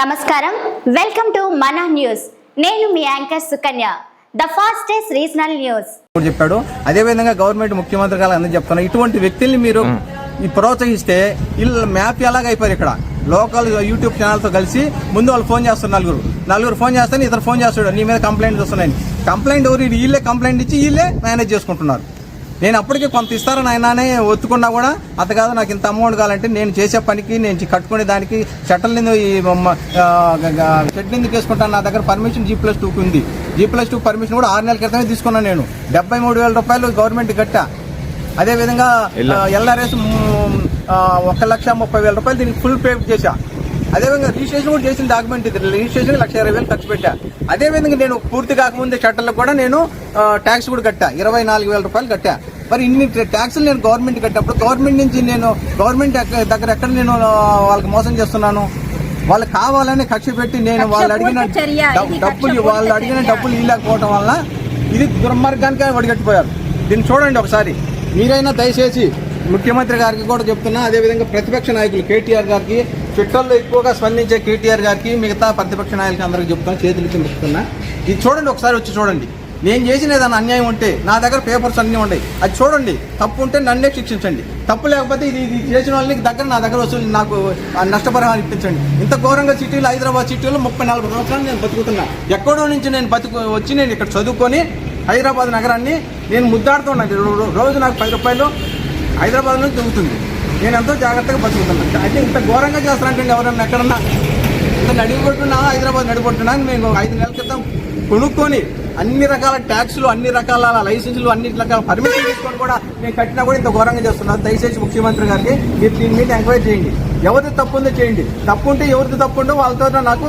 నమస్కారం. Welcome to మన news. నేను మీ anchor Sukanya. The fastest regional news. చెప్పాడు? అదేవిధంగా గవర్నమెంట్ ముఖ్యమంత్రి గారు అందరూ చెప్తున్నా ఇటువంటి వ్యక్తుల్ని మీరు ప్రోత్సహిస్తే వీళ్ళు మ్యాప్ ఎలాగ అయిపోయారు ఇక్కడ? లోకల్ యూట్యూబ్ ఛానల్తో కలిసి ముందు వాళ్ళు ఫోన్ చేస్తారు నలుగురు. నలుగురు ఫోన్ చేస్తే ఇతరు ఫోన్ చేస్తాడు. నీ మీద కంప్లైంట్ వస్తున్నాయి కంప్లైంట్ ఎవరు? వీళ్ళే కంప్లైంట్ ఇచ్చి వీళ్ళే మేనేజ్ చేసుకుంటున్నారు. నేను అప్పటికి కొంత ఇస్తారని ఆయననే ఒత్తుకున్నా కూడా అంత కాదు నాకు ఇంత అమౌంట్ కావాలంటే నేను చేసే పనికి నేను కట్టుకునే దానికి షట్టల్ నిందు ఈ షెడ్ నిందుకు వేసుకుంటాను నా దగ్గర పర్మిషన్ జీ ప్లస్ టూకి ఉంది. జీ ప్లస్ టూ పర్మిషన్ కూడా ఆరు నెలల క్రితమే తీసుకున్నాను నేను. డెబ్బై మూడు వేల రూపాయలు గవర్నమెంట్ కట్టా. అదేవిధంగా ఎల్ఆర్ఎస్ ఒక లక్ష ముప్పై వేల రూపాయలు దీనికి ఫుల్ పే చేశా. అదేవిధంగా రిజిస్ట్రేషన్ కూడా చేసిన డాక్యుమెంట్ ఇది. రిజిస్ట్రేషన్ లక్ష ఇరవై వేలు ఖర్చు పెట్టా. అదేవిధంగా నేను పూర్తి కాకముందే షట్టర్లకు కూడా నేను ట్యాక్స్ కూడా కట్టా. ఇరవై నాలుగు వేల రూపాయలు కట్టా. మరి ఇన్ని ట్యాక్సులు నేను గవర్నమెంట్ కట్టినప్పుడు గవర్నమెంట్ నుంచి నేను గవర్నమెంట్ దగ్గర ఎక్కడ నేను వాళ్ళకి మోసం చేస్తున్నాను? వాళ్ళకి కావాలని కక్ష పెట్టి నేను వాళ్ళు అడిగిన డబ్బులు వాళ్ళు అడిగిన. డబ్బులు ఇవ్వలేకపోవడం వల్ల ఇది దుర్మార్గానికి వడిగట్టిపోయారు. దీన్ని చూడండి ఒకసారి. మీరైనా దయచేసి ముఖ్యమంత్రి గారికి కూడా చెప్తున్నా అదేవిధంగా ప్రతిపక్ష నాయకులు కేటీఆర్ గారికి ట్విట్టర్లో ఎక్కువగా స్పందించే కేటీఆర్ గారికి మిగతా ప్రతిపక్ష నాయకులకి అందరికీ చెప్తాను చేతులు ఇచ్చి చెప్తున్నా ఇది చూడండి ఒకసారి వచ్చి చూడండి. నేను చేసిన ఏదైనా అన్యాయం ఉంటే నా దగ్గర పేపర్స్ అన్నీ ఉన్నాయి. అది చూడండి తప్పు ఉంటే నన్నే శిక్షించండి. తప్పు లేకపోతే ఇది ఇది చేసిన వాళ్ళకి దగ్గర నా దగ్గర వసూలు నాకు ఆ నష్టపరిహారం ఇప్పించండి. ఇంత ఘోరంగా సిటీలో హైదరాబాద్ సిటీలో ముప్పై నాలుగు సంవత్సరాలు నేను బతుకుతున్నా. ఎక్కడో నుంచి నేను బతుకు వచ్చి నేను ఇక్కడ చదువుకొని హైదరాబాద్ నగరాన్ని నేను ముద్దాడుతున్నాను రోజు నాకు పది రూపాయలు హైదరాబాద్ నుంచి దొరుకుతుంది. నేను ఎంతో జాగ్రత్తగా బతుకుతున్నాను. అయితే ఇంత ఘోరంగా చేస్తానంటే ఎవరన్నా ఎక్కడన్నా ఇంత నడిపడుతున్నా హైదరాబాద్ నడిపడుతున్నా మేము ఐదు నెలల క్రితం కొనుక్కొని అన్ని రకాల ట్యాక్సులు అన్ని రకాల లైసెన్సులు అన్ని రకాల పర్మిషన్ తీసుకొని కూడా నేను కట్టినా కూడా ఇంత ఘోరంగా చేస్తున్నారు. దయచేసి ముఖ్యమంత్రి గారికి మీరు దీని మీద ఎంక్వైరీ చేయండి. ఎవరిది తప్పు ఉందో చేయండి. తప్పు ఉంటే ఎవరిది తప్పు ఉందో వాళ్ళతో నాకు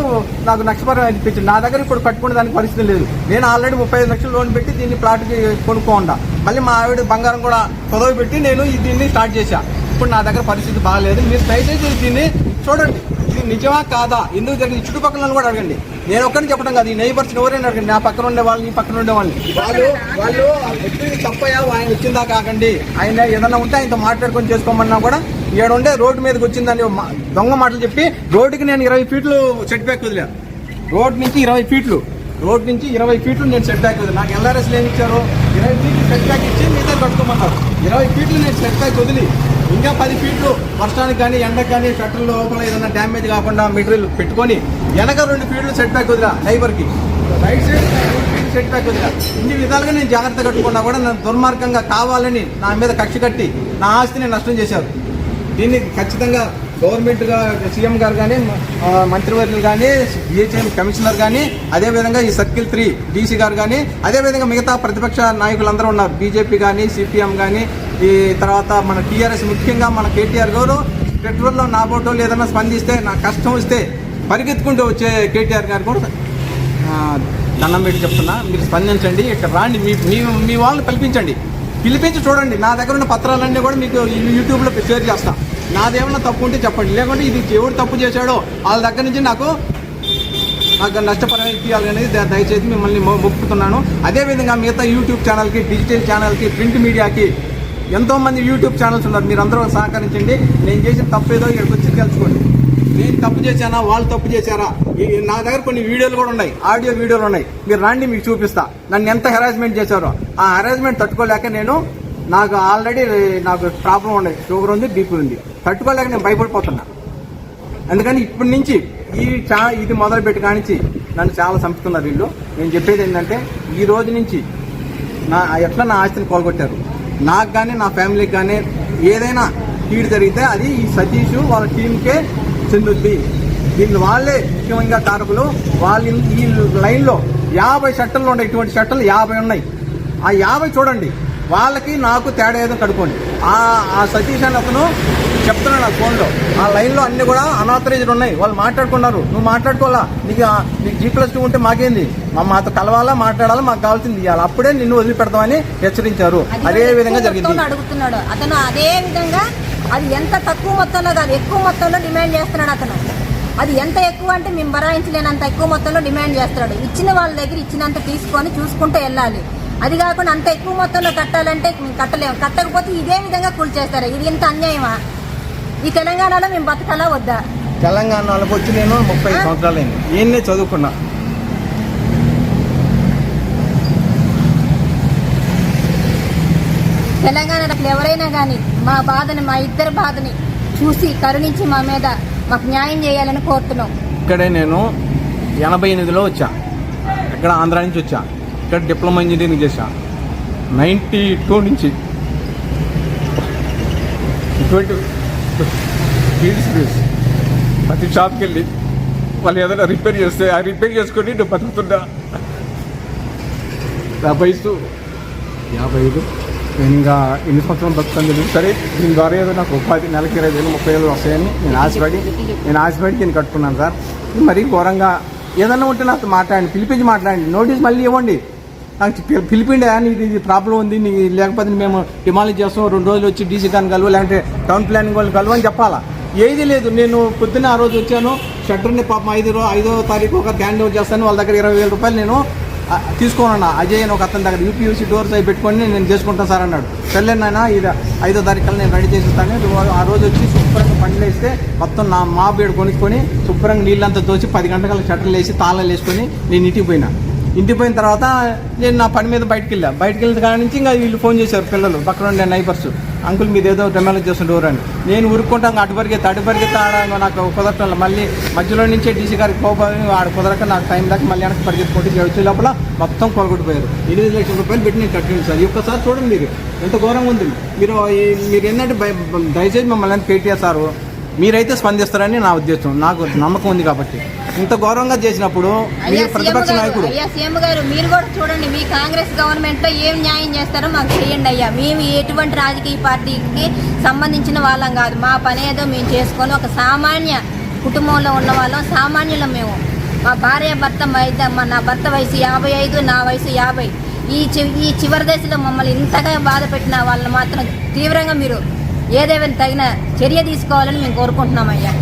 నాకు నష్టపరం అనిపించింది. నా దగ్గర ఇప్పుడు కట్టుకునే దానికి పరిస్థితి లేదు. నేను ఆల్రెడీ ముప్పై ఐదు లక్షలు లోన్ పెట్టి దీన్ని ప్లాట్కి కొనుక్కోండా. మళ్ళీ మా ఆవిడ బంగారం కూడా చదవ పెట్టి నేను దీన్ని స్టార్ట్ చేశాను ఇప్పుడు నా దగ్గర పరిస్థితి బాగాలేదు. మీరు దయచేసి దీన్ని చూడండి. ఇది నిజమా కాదా? ఎందుకు జరిగింది? చుట్టుపక్కల కూడా అడగండి. నేను ఒక్కరిని చెప్పడం కాదు. ఈ నైబర్స్ ఎవరైనా అడగండి. నా పక్కన ఉండే వాళ్ళని ఈ పక్కన ఉండే వాళ్ళని. వాళ్ళు వాళ్ళు వ్యక్తిని తప్పయా ఆయన వచ్చిందా కాకండి? ఆయన ఏదన్నా ఉంటే ఆయనతో మాట్లాడుకొని చేసుకోమన్నా కూడా ఈడ ఉండే రోడ్డు మీదకి వచ్చిందని దొంగ మాటలు చెప్పి రోడ్డుకి నేను ఇరవై ఫీట్లు సెట్ బ్యాక్ వదిలాను రోడ్ నుంచి ఇరవై ఫీట్లు. రోడ్ నుంచి ఇరవై ఫీట్లు నేను సెట్ బ్యాక్ వదిలి. నాకు ఎల్ఆర్ఎస్ ఏమి ఇచ్చారు? ఇరవై ఫీట్లు సెట్ బ్యాక్ ఇచ్చి మీతో కట్టుకోమన్నారు. ఇరవై ఫీట్లు నేను సెట్ బ్యాక్ వదిలి ఇంకా పది ఫీట్లు వర్షానికి కానీ ఎండకు కానీ షట్టర్ లోపల ఏదైనా డ్యామేజ్ కాకుండా మెటీరియల్ పెట్టుకొని వెనక రెండు ఫీట్లు సెట్ బ్యాక్ వదిలా నైబర్కి రైట్ సైడ్ సెట్ బ్యాక్ వదిలా. ఇన్ని విధాలుగా నేను జాగ్రత్త కట్టుకున్నా కూడా నన్ను దుర్మార్గంగా కావాలని నా మీద కక్ష కట్టి నా ఆస్తిని నష్టం చేశారు. దీన్ని ఖచ్చితంగా గవర్నమెంట్ సీఎం గారు కానీ మంత్రివర్యులు కానీ బిహెచ్ఎం కమిషనర్ కానీ అదేవిధంగా ఈ సర్కిల్ త్రీ డీసీ గారు కానీ అదేవిధంగా మిగతా ప్రతిపక్ష నాయకులందరూ ఉన్నారు. బీజేపీ కానీ సిపిఎం కానీ ఈ తర్వాత మన టీఆర్ఎస్ ముఖ్యంగా మన కేటీఆర్ గారు పెట్రోల్లో నా బోటో ఏదైనా స్పందిస్తే నా కష్టం వస్తే పరిగెత్తుకుంటూ వచ్చే కేటీఆర్ గారు కూడా దండం పెట్టి చెప్తున్నా. మీరు స్పందించండి. ఇక్కడ రాండి. మీ మీ మీ వాళ్ళని పిలిపించండి. పిలిపించి చూడండి. నా దగ్గర ఉన్న పత్రాలన్నీ కూడా మీకు యూట్యూబ్లో షేర్ చేస్తా. నాదేమన్నా తప్పు ఉంటే చెప్పండి. లేకుంటే ఇది ఎవరు తప్పు చేశాడో వాళ్ళ దగ్గర నుంచి నాకు నాకు నష్టపరిహారం ఇవ్వాలనేది దయచేసి మిమ్మల్ని మొక్కుతున్నాను. అదేవిధంగా మిగతా యూట్యూబ్ ఛానల్కి డిజిటల్ ఛానల్కి ప్రింట్ మీడియాకి ఎంతోమంది యూట్యూబ్ ఛానల్స్ ఉన్నారు. మీరు అందరూ సహకరించండి. నేను చేసిన తప్పు ఏదో ఇక్కడికి వచ్చి తెలుసుకోండి. నేను తప్పు చేశానా? వాళ్ళు తప్పు చేశారా? నా దగ్గర కొన్ని వీడియోలు కూడా ఉన్నాయి. ఆడియో వీడియోలు ఉన్నాయి. మీరు రాండి మీకు చూపిస్తా. నన్ను ఎంత హెరాస్మెంట్ చేశారో. ఆ హెరాస్మెంట్ తట్టుకోలేక నేను నాకు ఆల్రెడీ నాకు ప్రాబ్లం ఉన్నాయి షుగర్ ఉంది బీపీ ఉంది. తట్టుకోలేక నేను భయపడిపోతున్నా. అందుకని ఇప్పటి నుంచి ఈ చా ఇది మొదలుపెట్టి కానించి నన్ను చాలా చంపుతున్నారు వీళ్ళు. నేను చెప్పేది ఏంటంటే ఈ రోజు నుంచి నా ఎట్లా నా ఆస్తిని కోల్గొట్టారు? నాకు కానీ నా ఫ్యామిలీకి కానీ ఏదైనా కీడు జరిగితే అది ఈ సతీష్ వాళ్ళ టీంకే చెందుద్ది. దీన్ని వాళ్ళే ముఖ్యంగా కారకులు. వాళ్ళు ఈ లైన్లో యాభై షట్టలు ఉన్నాయి ఇటువంటి షట్టలు యాభై ఉన్నాయి. ఆ యాభై చూడండి. వాళ్ళకి నాకు తేడా ఏదో కడుకోండి ఆ ఆ సతీష్ అని అతను చెప్తున్నాడు ఆ ఫోన్లో. ఆ లైన్లో అన్ని కూడా అనాథరైజ్డ్ ఉన్నాయి. వాళ్ళు మాట్లాడుకున్నారు. నువ్వు మాట్లాడుకోవాలా? నీకు నీకు జీ ప్లస్ టూ ఉంటే మాకేంది? మా మాతో కలవాలా మాట్లాడాలా మాకు కావాల్సింది ఇవ్వాలి అప్పుడే నిన్ను వదిలిపెడతామని హెచ్చరించారు. అది విధంగా జరిగింది. అడుగుతున్నాడు. అతను అదే విధంగా అది ఎంత తక్కువ మొత్తంలో కాదు ఎక్కువ మొత్తంలో డిమాండ్ చేస్తున్నాడు అతను. అది ఎంత ఎక్కువ అంటే మేము భరాయించలేనంత ఎక్కువ మొత్తంలో డిమాండ్ చేస్తున్నాడు. ఇచ్చిన వాళ్ళ దగ్గర ఇచ్చినంత తీసుకొని చూసుకుంటూ వెళ్ళాలి. అది కాకుండా అంత ఎక్కువ మొత్తంలో కట్టాలంటే మేము కట్టలేము. కట్టకపోతే ఇదే విధంగా కూల్ చేస్తారు. ఇది ఇంత అన్యాయమా? ఈ తెలంగాణలో మేము బతకాలా వద్దా? తెలంగాణ వాళ్ళకి వచ్చి నేను ముప్పై? సంవత్సరాలు అయింది ఈయన్నే చదువుకున్నా. తెలంగాణ రాష్ట్రంలో ఎవరైనా కానీ మా బాధని మా ఇద్దరి బాధని చూసి కరుణించి మా మీద మాకు న్యాయం చేయాలని కోరుతున్నాం. ఇక్కడే నేను ఎనభై ఎనిమిదిలో వచ్చా. ఇక్కడ ఆంధ్ర నుంచి వచ్చా. ఇక్కడ డిప్లొమా ఇంజనీరింగ్ చేశా. నైంటీ టూ నుంచి. ఇటువంటి ఫీల్డ్ స్పేస్ ప్రతి షాప్కి వెళ్ళి వాళ్ళు ఏదైనా రిపేర్ చేస్తే ఆ రిపేర్ చేసుకొని నేను బతుకుతున్నా నా వయసు యాభై ఐదు. నేను ఇంకా ఎన్ని సంవత్సరాలు బతుకుతాను తెలియదు. సరే దీని ద్వారా ఏదో నాకు ఉపాధి నెలకి ఇరవై వేలు ముప్పై వేలు వస్తాయని నేను ఆశపడి నేను ఆశపడి నేను కట్టుకున్నాను సార్. మరీ ఘోరంగా ఏదన్నా ఉంటే నాతో మాట్లాడండి పిలిపించి మాట్లాడండి. నోటీస్ మళ్ళీ ఇవ్వండి. నాకు పిలిపిండే నీకు ఇది ప్రాబ్లం ఉంది నీ లేకపోతే మేము డిమాలిజ్ చేస్తాం రెండు రోజులు వచ్చి డీసీ దాన్ని కలువ లేదంటే టౌన్ ప్లానింగ్ వాళ్ళు కలువ అని చెప్పాలా? ఏది లేదు నేను పొద్దున్న ఆ రోజు వచ్చాను షట్టర్ని పాపం ఐదు రో ఐదో తారీఖు ఒక హ్యాండ్ ఓవర్ చేస్తాను వాళ్ళ దగ్గర ఇరవై వేల రూపాయలు నేను ఆ, తీసుకోనన్నా. అజయ్ అని ఒక అతని దగ్గర యూపీయూసీ డోర్స్ అవి పెట్టుకొని నేను చేసుకుంటాను సార్ అన్నాడు. సర్లేనైనా ఇది ఐదో తారీఖు నేను రెడీ చేసిస్తాను ఆ రోజు వచ్చి శుభ్రంగా పండ్లు వేస్తే మొత్తం నా మా బేడు కొనుక్కొని శుభ్రంగా నీళ్ళంతా తోచి పది గంటల షట్టర్లు వేసి తాళాలు వేసుకొని నేను ఇంటికి పోయినా ఇంటికి పోయిన తర్వాత నేను నా పని మీద బయటకు వెళ్ళా. బయటకు వెళ్ళిన కాడ నుంచి ఇంకా వీళ్ళు ఫోన్ చేశారు పిల్లలు పక్కన ఉండే నైబర్స్. అంకుల్ మీద ఏదో డెమాలజ్ చేస్తుండేవారు అని. నేను ఊరుకుంటాం అటు పరిగెత్తి అటు పరిగెత్తి నాకు కుదరటం మళ్ళీ మధ్యలో నుంచే డీసీ గారికి పోబోయి ఆడ కుదరక నాకు టైం దాకా మళ్ళీ వెనక్కి పరిగెత్తుకుంటే వచ్చే లోపల మొత్తం కొలగొట్టిపోయారు ఎనిమిది లక్షల రూపాయలు పెట్టి నేను కట్టింది సార్. ఒక్కసారి చూడండి మీరు. ఎంత ఘోరంగా ఉంది. మీరు మీరు ఏంటంటే దయచేసి మమ్మల్ని కేటీఆర్ సారు? మీరైతే స్పందిస్తారని నా ఉద్దేశం. నాకు నమ్మకం ఉంది కాబట్టి. ఇంత గౌరవంగా చేసినప్పుడు మీరు ప్రతిపక్ష గారు నాయకుడు. అయ్యా సీఎం గారు మీరు కూడా చూడండి మీ కాంగ్రెస్ గవర్నమెంట్లో ఏం న్యాయం చేస్తారో మాకు చేయండి అయ్యా. మేము ఎటువంటి రాజకీయ పార్టీకి సంబంధించిన వాళ్ళం కాదు. మా పని ఏదో మేము చేసుకొని ఒక సామాన్య కుటుంబంలో ఉన్న వాళ్ళం సామాన్యులం మేము. మా భార్య భర్త మా నా భర్త వయసు యాభై ఐదు నా వయసు యాభై. ఈ చి ఈ చివరి దశలో మమ్మల్ని ఇంతగా బాధ పెట్టిన వాళ్ళని మాత్రం తీవ్రంగా మీరు ఏదేమైనా తగిన చర్య తీసుకోవాలని మేము కోరుకుంటున్నాం అయ్యా.